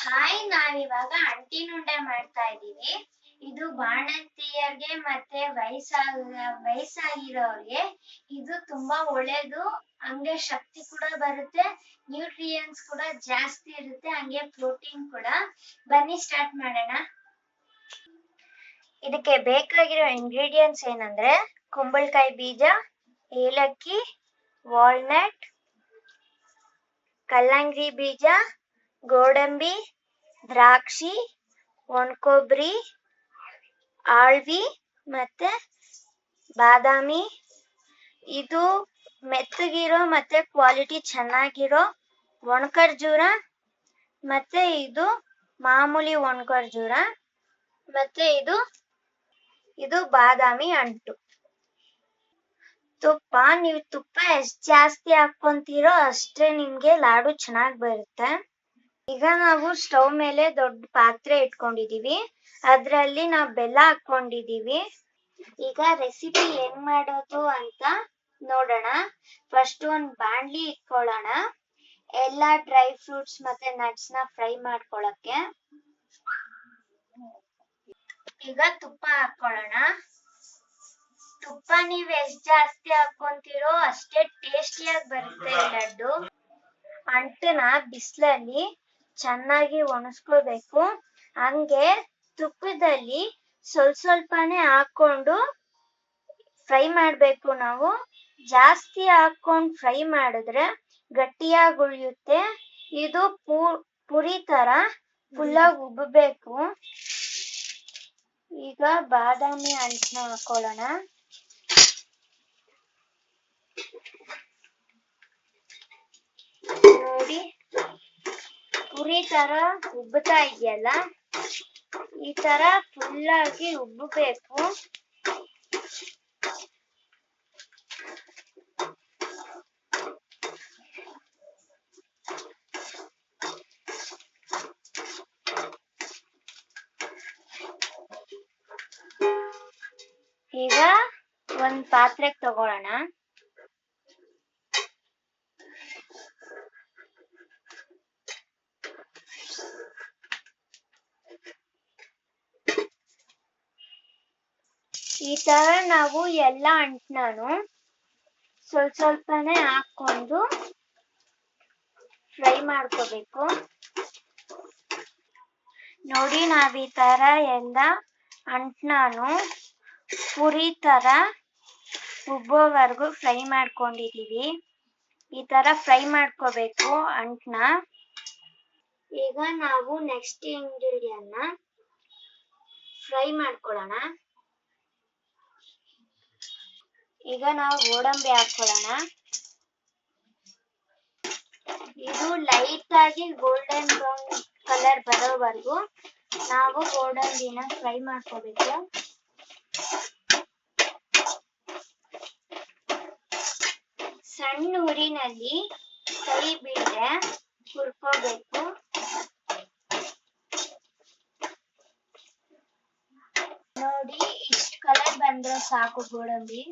Hi ನಾವಿವಾಗ ಅಂಟಿನುಂಡೆ ಮಾಡ್ತಾ ಇದ್ದೀವಿ. ಇದು ಬಾಣಂತಿಯರಿಗೆ ಮತ್ತೆ ವಯಸ್ಸಾಗ ವಯಸ್ಸಾಗಿರೋರಿಗೆ ಇದು ತುಂಬಾ ಒಳ್ಳೇದು. ಹಂಗೆ ಶಕ್ತಿ ಕೂಡ ಬರುತ್ತೆ ನ್ಯೂಟ್ರಿಯನ್ಸ್ ಕೂಡ ಜಾಸ್ತಿ ಇರುತ್ತೆ, ಹಂಗೆ ಪ್ರೋಟೀನ್ ಕೂಡ. ಬನ್ನಿ ಸ್ಟಾರ್ಟ್ ಮಾಡೋಣ. ಇದಕ್ಕೆ ಬೇಕಾಗಿರೋ ಇಂಗ್ರೀಡಿಯೆಂಟ್ಸ್ ಏನಂದ್ರೆ ಕುಂಬಳಕಾಯಿ ಬೀಜ, ಏಲಕ್ಕಿ ವಾಲ್ನಟ್ ಕಲ್ಲಂಗಡಿ ಬೀಜ ಗೋಡಂಬಿ, ದ್ರಾಕ್ಷಿ, ಒಣಕೊಬ್ಬರಿ, ಆಳ್ವಿ ಮತ್ತೆ ಬಾದಾಮಿ. ಇದು ಮೆತ್ತಗಿರೋ ಮತ್ತೆ ಕ್ವಾಲಿಟಿ ಚೆನ್ನಾಗಿರೋ ಒಣಕರ್ಜೂರ ಮತ್ತೆ ಇದು ಮಾಮೂಲಿ ಒಣಕರ್ಜೂರ ಮತ್ತೆ ಇದು ಇದು ಬಾದಾಮಿ ಅಂಟು. ತುಪ್ಪ, ನೀವು ತುಪ್ಪ ಎಷ್ಟ್ ಜಾಸ್ತಿ ಹಾಕೊಂತೀರೋ ಅಷ್ಟೇ ನಿಮ್ಗೆ ಲಾಡು ಚೆನ್ನಾಗ್ ಬರುತ್ತೆ. ಈಗ ನಾವು ಸ್ಟವ್ ಮೇಲೆ ದೊಡ್ಡ ಪಾತ್ರೆ ಇಟ್ಕೊಂಡಿದೀವಿ. ಅದ್ರಲ್ಲಿ ನಾವು ಬೆಲ್ಲ ಹಾಕೊಂಡಿದೀವಿ ಈಗ ರೆಸಿಪಿ ಹೆಂಗ್ ಮಾಡೋದು ಅಂತ ನೋಡೋಣ. ಫಸ್ಟ್ ಒಂದ್ ಬಾಣ್ಲಿ ಇಟ್ಕೊಳ್ಳೋಣ. ಎಲ್ಲಾ ಡ್ರೈ ಫ್ರೂಟ್ಸ್ ಮತ್ತೆ ನಟ್ಸ್ನ ಫ್ರೈ ಮಾಡ್ಕೊಳಕ್ಕೆ ಈಗ ತುಪ್ಪ ಹಾಕೊಳ್ಳೋಣ ತುಪ್ಪ ನೀವ್ ಎಷ್ಟ್ ಜಾಸ್ತಿ ಹಾಕೊಂತೀರೋ ಅಷ್ಟೇ ಟೇಸ್ಟಿಯಾಗಿ ಬರುತ್ತೆ ಲಡ್ಡು. ಅಂಟನ ಬಿಸಿಲಲ್ಲಿ ಚೆನ್ನಾಗಿ ಒಣಸ್ಕೋಬೇಕು ಹಂಗೆ ತುಪ್ಪದಲ್ಲಿ ಸ್ವಲ್ಪ ಸ್ವಲ್ಪನೇ ಹಾಕೊಂಡು ಫ್ರೈ ಮಾಡಬೇಕು ನಾವು. ಜಾಸ್ತಿ ಹಾಕೊಂಡು ಫ್ರೈ ಮಾಡಿದ್ರೆ ಗಟ್ಟಿಯಾಗಿ ಉಳಿಯುತ್ತೆ. ಇದು ಪುರಿ ತರ ಫುಲ್ಲಾಗಿ ಉಬ್ಬಬೇಕು. ಈಗ ಬಾದಾಮಿ ಅಂಟನ ಹಾಕೊಳ್ಳೋಣ. ನೋಡಿ. ಪುರಿ ತರ ಉಬ್ಬುತ್ತಾ ಇದೆಯಲ್ಲ ಈ ತರ ಫುಲ್ ಆಗಿ ಉಬ್ಬಬೇಕು ಈಗ ಒಂದ್ ಪಾತ್ರೆಗೆ ತಗೊಳ್ಳೋಣ ಈ ತರ ನಾವು ಎಲ್ಲ ಅಂಟ್ನಾನು. ಸ್ವಲ್ಪ ಸ್ವಲ್ಪನೇ ಹಾಕೊಂಡು ಫ್ರೈ ಮಾಡ್ಕೋಬೇಕು. ನೋಡಿ ನಾವ್ ಈ ತರ ಎಲ್ಲ ಅಂಟ್ನಾನು. ಪುರಿ ತರ ಉಬ್ಬೋವರೆಗೂ ಫ್ರೈ ಮಾಡ್ಕೊಂಡಿದೀವಿ. ಈ ತರ ಫ್ರೈ ಮಾಡ್ಕೋಬೇಕು ಅಂಟನ. ಈಗ ನಾವು ನೆಕ್ಸ್ಟ್ ಇಂಗ್ರೀಡಿಯನ್ನ ಫ್ರೈ ಮಾಡ್ಕೊಳ್ಳೋಣ ಈಗ ನಾವು ಗೋಡಂಬಿ ಹಾಕೊಳ್ಳೋಣ. ಇದು ಲೈಟ್ ಆಗಿ ಗೋಲ್ಡನ್ ಬ್ರೌನ್ ಕಲರ್ ಬರೋವರೆಗೂ ನಾವು ಗೋಡಂಬಿನ ಫ್ರೈ ಮಾಡ್ಕೋಬೇಕು. ಸಣ್ಣ ಊರಿನಲ್ಲಿ ಕೈ ಬಿಡದೆ ಹುರ್ಕೋಬೇಕು. ನೋಡಿ, ಇಷ್ಟು ಕಲರ್ ಬಂದ್ರೆ ಸಾಕು ಗೋಡಂಬಿ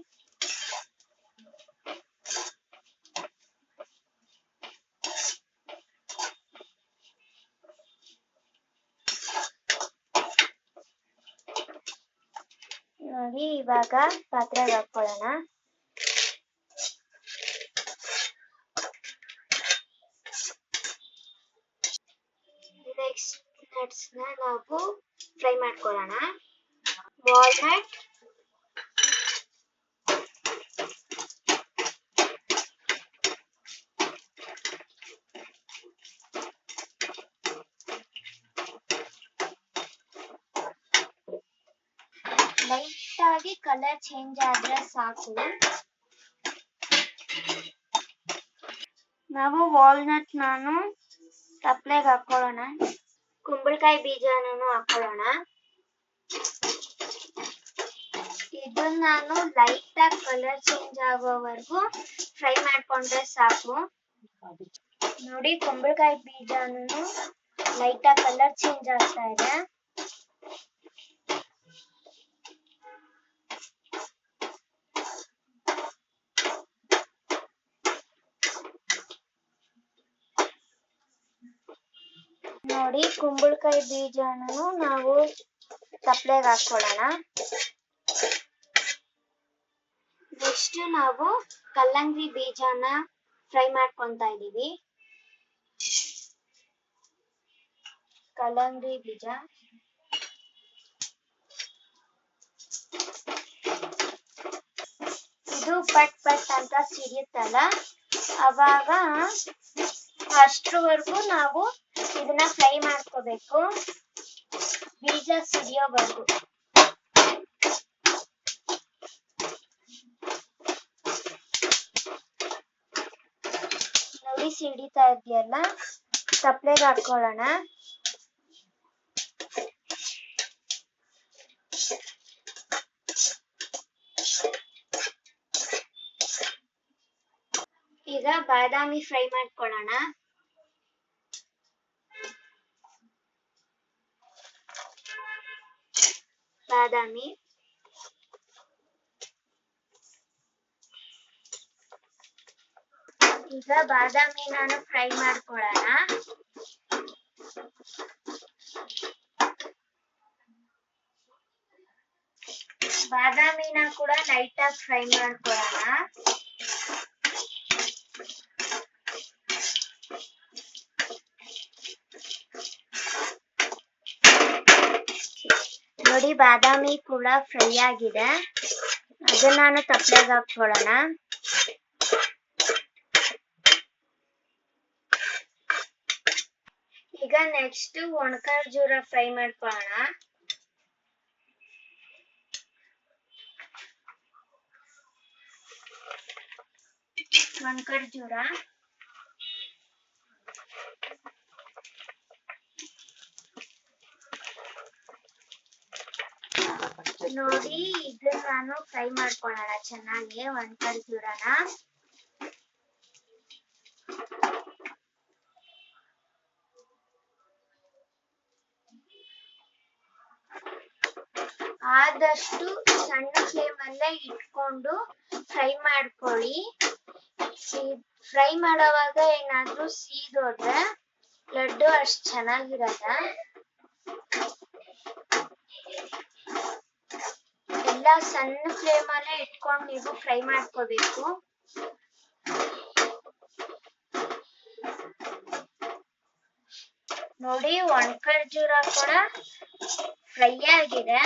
ನೋಡಿ ಇವಾಗ ಪಾತ್ರೆಗೆ ಹಾಕೊಳ್ಳೋಣ ನೆಕ್ಸ್ಟ್ ನಟ್ಸ್ನ ನಾವು ಫ್ರೈ ಮಾಡ್ಕೊಳ್ಳೋಣ ವಾಲ್ನಟ್ ಲೈಟ್ ಆಗಿ ಕಲರ್ ಚೇಂಜ್ ಆದ್ರೆ ಸಾಕು. ನಾವು ವಾಲ್ನಟ್ ನಾನು ತಪ್ಲೆಗೆ ಹಾಕೊಳ್ಳೋಣ. ಕುಂಬಳಕಾಯಿ ಬೀಜನೂ ಹಾಕೊಳ್ಳೋಣ. ಇದನ್ನ ನಾನು ಲೈಟ್ ಆಗಿ ಕಲರ್ ಚೇಂಜ್ ಆಗೋವರೆಗೂ ಫ್ರೈ ಮಾಡ್ಕೊಂಡ್ರೆ ಸಾಕು. ನೋಡಿ ಕುಂಬಳಕಾಯಿ ಬೀಜನೂ ಲೈಟ್ ಆಗಿ ಕಲರ್ ಚೇಂಜ್ ಆಗ್ತಾ ಇದೆ. ನೋಡಿ ಕುಂಬಳಕಾಯಿ ಬೀಜನೂ ನಾವು ತಪ್ಪಲೆಗೆ ಹಾಕೊಳ್ಳೋಣ ನೆಕ್ಸ್ಟ್ ನಾವು ಕಲ್ಲಂಗಡಿ ಬೀಜನ ಫ್ರೈ ಮಾಡ್ಕೊಂತ ಇದೀವಿ ಕಲ್ಲಂಗಡಿ ಬೀಜ. ಇದು ಪಟ್ ಪಟ್ ಅಂತ ಸಿಡಿಯುತ್ತಲ್ಲ ಅವಾಗ ಅಷ್ಟರವರೆಗೂ ನಾವು ಇದನ್ನ ಫ್ರೈ ಮಾಡ್ಕೋಬೇಕು. ಬೀಜ ಸಿಡಿಯೋವರೆಗೂ ನೋಡಿ ಸಿಡಿತಾ ಇದೆಯಲ್ಲ? ತಪ್ಪಲೆಗೆ ಹಾಕೊಳ್ಳೋಣ. ಈಗ ಬಾದಾಮಿ ಫ್ರೈ ಮಾಡ್ಕೊಳ್ಳೋಣ. ಬಾದಾಮಿ ಈಗ ಬಾದಾಮಿ ನಾನು ಫ್ರೈ ಮಾಡ್ಕೊಳ್ಳೋಣ ಬಾದಾಮಿನ ಕೂಡ ಲೈಟ್ ಆಗಿ ಫ್ರೈ ಮಾಡ್ಕೊಳ್ಳೋಣ ನೋಡಿ ಬಾದಾಮಿ ಕೂಡ ಫ್ರೈ ಆಗಿದೆ. ಅದನ್ನ ನಾನು ತಪ್ಪಲೆಗೆ ಹಾಕೊಳ್ಳೋಣ ಈಗ ನೆಕ್ಸ್ಟ್ ಒಣಖರ್ಜೂರ ಫ್ರೈ ಮಾಡ್ಕೊಳ್ಳೋಣ. ಒಣಖರ್ಜೂರ ನೋಡಿ ಇದನ್ನ ನಾನು ಫ್ರೈ ಮಾಡ್ಕೊಳ್ಳೋಣ ಚೆನ್ನಾಗಿ ಒಣಖರ್ಜೂರನ ಆದಷ್ಟು ಸಣ್ಣ ಫ್ಲೇಮ್ ಅಲ್ಲೇ ಇಟ್ಕೊಂಡು ಫ್ರೈ ಮಾಡ್ಕೊಳ್ಳಿ. ಫ್ರೈ ಮಾಡೋವಾಗ ಏನಾದ್ರೂ ಸೀದೋದ್ರೆ ಲಡ್ಡು ಅಷ್ಟ್ ಚೆನ್ನಾಗಿರಲ್ಲ. ಎಲ್ಲ ಸಣ್ಣ ಫ್ಲೇಮ್ ಅಲ್ಲೇ ಇಟ್ಕೊಂಡು ನೀವು ಫ್ರೈ ಮಾಡ್ಕೋಬೇಕು. ನೋಡಿ ಒಣಖರ್ಜೂರ ಕೂಡ ಫ್ರೈ ಆಗಿದೆ.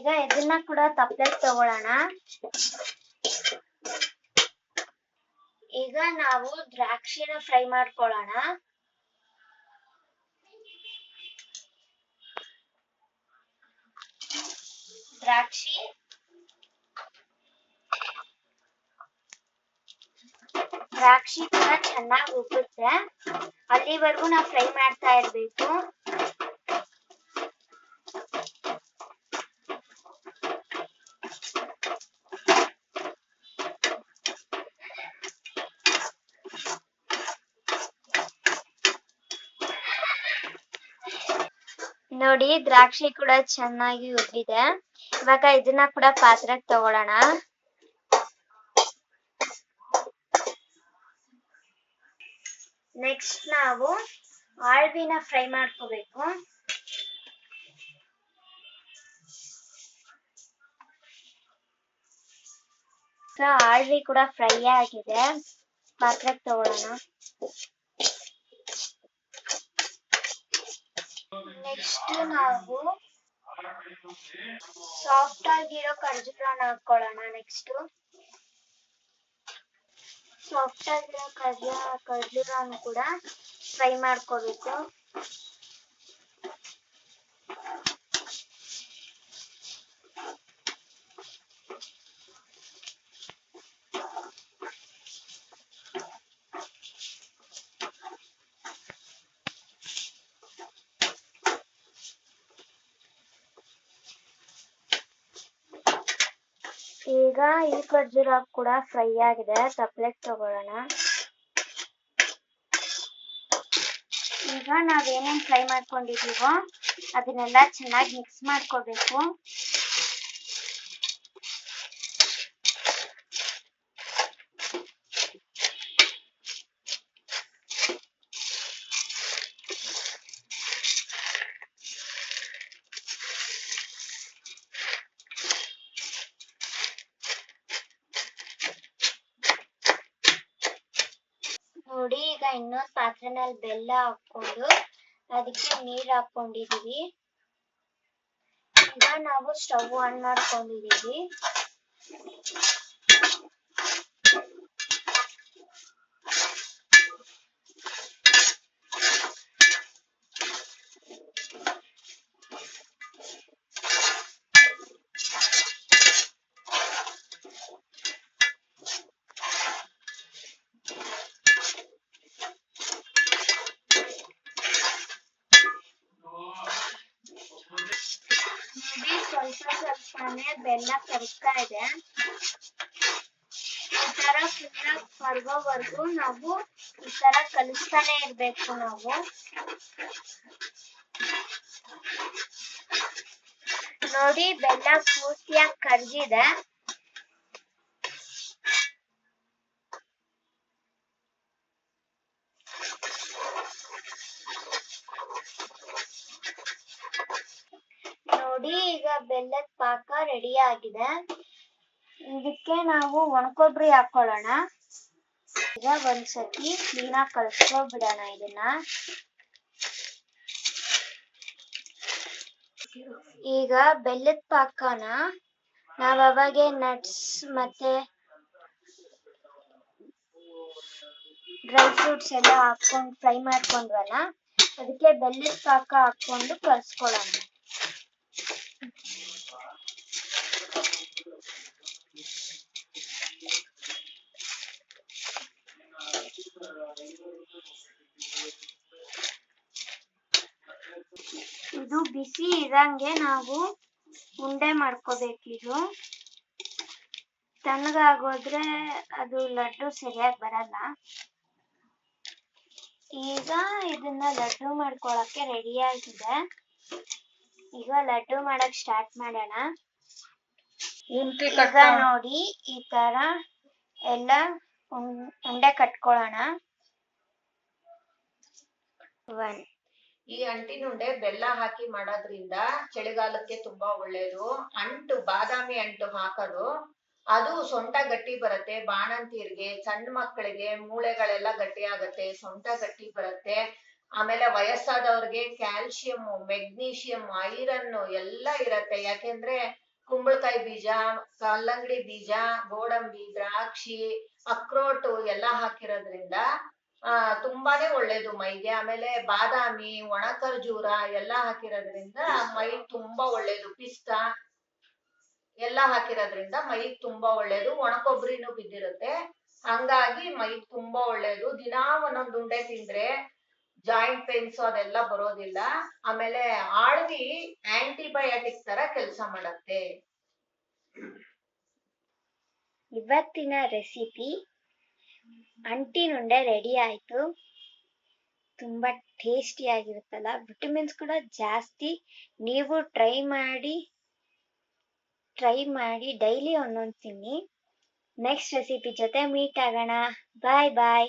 ಈಗ ಇದನ್ನ ಕೂಡ ತಪ್ಪಲೆಗೆ ತಗೊಳ್ಳೋಣ. ಈಗ ನಾವು ದ್ರಾಕ್ಷಿನ ಫ್ರೈ ಮಾಡ್ಕೊಳ್ಳೋಣ. ದ್ರಾಕ್ಷಿ. ದ್ರಾಕ್ಷಿ ಕೂಡ ಚೆನ್ನಾಗಿ ಉಬ್ಬುತ್ತೆ. ಅಲ್ಲಿವರೆಗೂ ನಾವು ಫ್ರೈ ಮಾಡ್ತಾ ಇರ್ಬೇಕು. ನೋಡಿ, ದ್ರಾಕ್ಷಿ ಕೂಡ ಚೆನ್ನಾಗಿ ಉದ್ದಿದೆ. ಇವಾಗ ಇದನ್ನ ಕೂಡ ಪಾತ್ರೆಗೆ ತಗೊಳ್ಳೋಣ. ನೆಕ್ಸ್ಟ್ ನಾವು ಆಳ್ವಿನ ಫ್ರೈ ಮಾಡ್ಕೋಬೇಕು. ಆಳ್ವಿ ಕೂಡ ಫ್ರೈ ಆಗಿದೆ. ಪಾತ್ರೆಗೆ ತಗೊಳ್ಳೋಣ. ನೆಕ್ಸ್ಟ್ ನಾವು ಸಾಫ್ಟ್ ಆಗಿರೋ ಖರ್ಜೂರನ ಹಾಕೊಳ್ಳೋಣ ನೆಕ್ಸ್ಟ್ ಸಾಫ್ಟ್ ಆಗಿರೋ ಖರ್ಜೂರ ಖರ್ಜೂರನು ಕೂಡ ಫ್ರೈ ಮಾಡ್ಕೋಬೇಕು. ಈಗ ಈ ಖರ್ಜೂರ ಕೂಡ ಫ್ರೈ ಆಗಿದೆ. ತಪ್ಲೆಟ್ ತಗೊಳ್ಳೋಣ. ಈಗ ನಾವೇನೇನ್ ಫ್ರೈ ಮಾಡ್ಕೊಂಡಿದೀವೋ ಅದನ್ನೆಲ್ಲ ಚೆನ್ನಾಗಿ ಮಿಕ್ಸ್ ಮಾಡ್ಕೋಬೇಕು ನೋಡಿ ಈಗ ಇನ್ನೊಂದ್ ಬೆಲ್ಲ ಹಾಕೊಂಡು ಅದಕ್ಕೆ ನೀರ್ ಹಾಕೊಂಡಿದೀವಿ ಈಗ ನಾವು ಸ್ಟವ್ ಆನ್ ಮಾಡ್ಕೊಂಡಿದೀವಿ ನೋಡಿ ಸ್ವಲ್ಪ ಸ್ವಲ್ಪನೇ ಬೆಲ್ಲ ಕರಗ್ತಾ ಇದೆ. ಈ ತರ ಕರ್ಗೋವರೆಗೂ ನಾವು ಈ ತರ ಕಲಿಸ್ತಾನೆ ಇರ್ಬೇಕು ನಾವು. ನೋಡಿ, ಬೆಲ್ಲ ಪೂರ್ತಿಯಾಗಿ ಕರ್ಗಿದೆ ನೋಡಿ ಈಗ ಬೆಲ್ಲದ ಪಾಕ ರೆಡಿ ಆಗಿದೆ. ಇದಕ್ಕೆ ನಾವು ಒಣಕೊಬ್ಬರಿ ಹಾಕೊಳ್ಳೋಣ. ಈಗ ಒಂದ್ಸತಿ ಕ್ಲೀನಾಗಿ ಕಳ್ಸ್ಕೊಬಿಡೋಣ ಇದನ್ನ. ಈಗ ಬೆಲ್ಲದ ಪಾಕನ ನಾವ್ ಅವಾಗೆ ನಟ್ಸ್ ಮತ್ತೆ ಡ್ರೈ ಫ್ರೂಟ್ಸ್ ಎಲ್ಲ ಹಾಕೊಂಡು ಫ್ರೈ ಮಾಡ್ಕೊಂಡ್ವಲ್ಲ, ಅದಕ್ಕೆ ಬೆಲ್ಲದ ಪಾಕ ಹಾಕೊಂಡು ಕಳ್ಸ್ಕೊಳ್ಳೋಣ ಇದು ಬಿಸಿ ಇದಂಗೆ ನಾವು ಉಂಡೆ ಮಾಡ್ಕೋಬೇಕಿದು ತಣ್ಣಗಾಗೋದ್ರೆ ಅದು ಲಡ್ಡು ಸರಿಯಾಗಿ ಬರಲ್ಲ. ಈಗ ಇದನ್ನ ಲಡ್ಡು ಮಾಡ್ಕೊಳಕ್ಕೆ ರೆಡಿ ಆಗಿದೆ. ಈಗ ಲಡ್ಡು ಮಾಡಕ್ ಸ್ಟಾರ್ಟ್ ಮಾಡೋಣ. ಈಗ ನೋಡಿ ಈ ತರ ಎಲ್ಲ ಉಂಡೆ ಕಟ್ಕೊಳ್ಳೋಣ. ಒನ್ ಈ ಅಂಟಿನುಂಡೆ ಬೆಲ್ಲ ಹಾಕಿ ಮಾಡೋದ್ರಿಂದ ಚಳಿಗಾಲಕ್ಕೆ ತುಂಬಾ ಒಳ್ಳೇದು. ಅಂಟು, ಬಾದಾಮಿ ಅಂಟು ಹಾಕೋದು. ಅದು ಸೊಂಟ ಗಟ್ಟಿ ಬರುತ್ತೆ ಬಾಣಂತಿಯರಿಗೆ ಸಣ್ಣ ಮಕ್ಕಳಿಗೆ ಮೂಳೆಗಳೆಲ್ಲ ಗಟ್ಟಿ ಆಗತ್ತೆ, ಸೊಂಟ ಗಟ್ಟಿ ಬರುತ್ತೆ. ಆಮೇಲೆ ವಯಸ್ಸಾದವ್ರಿಗೆ ಕ್ಯಾಲ್ಸಿಯಂ ಮೆಗ್ನೀಷಿಯಂ ಐರನ್ ಎಲ್ಲ ಇರತ್ತೆ. ಯಾಕೆಂದ್ರೆ ಕುಂಬಳಕಾಯಿ ಬೀಜ, ಕಲ್ಲಂಗಡಿ ಬೀಜ, ಗೋಡಂಬಿ, ದ್ರಾಕ್ಷಿ ಅಕ್ರೋಟು ಎಲ್ಲ ಹಾಕಿರೋದ್ರಿಂದ ಆ ತುಂಬಾನೇ ಒಳ್ಳೇದು ಮೈಗೆ. ಆಮೇಲೆ ಬಾದಾಮಿ ಒಣ ಖರ್ಜೂರ ಎಲ್ಲ ಹಾಕಿರೋದ್ರಿಂದ ಮೈ ತುಂಬಾ ಒಳ್ಳೇದು. ಪಿಸ್ತಾ ಎಲ್ಲ ಹಾಕಿರೋದ್ರಿಂದ ಮೈಗ್ ತುಂಬಾ ಒಳ್ಳೇದು. ಒಣ ಕೊಬ್ಬರಿನೂ ಬಿದ್ದಿರುತ್ತೆ. ಹಂಗಾಗಿ ಮೈಗ್ ತುಂಬಾ ಒಳ್ಳೇದು. ದಿನಾ ಒಂದೊಂದ್ ಉಂಡೆ ತಿಂದ್ರೆ ಜಾಯಿಂಟ್ ಪೇನ್ಸ್ ಅದೆಲ್ಲ ಬರೋದಿಲ್ಲ. ಆಮೇಲೆ ಆಳ್ವಿ ಆಂಟಿಬಯೋಟಿಕ್ ತರ ಕೆಲಸ ಮಾಡತ್ತೆ. ಇವತ್ತಿನ ರೆಸಿಪಿ ಅಂಟಿನುಂಡೆ ರೆಡಿ ಆಯ್ತು. ತುಂಬಾ ಟೇಸ್ಟಿ ಆಗಿರುತ್ತಲ್ಲ. ವಿಟಮಿನ್ಸ್ ಕೂಡ ಜಾಸ್ತಿ. ನೀವು ಟ್ರೈ ಮಾಡಿ ಟ್ರೈ ಮಾಡಿ ಡೈಲಿ ಒಂದೊಂದು ತಿನ್ನಿ. ನೆಕ್ಸ್ಟ್ ರೆಸಿಪಿ ಜೊತೆ ಮೀಟ್ ಆಗೋಣ. ಬಾಯ್ ಬಾಯ್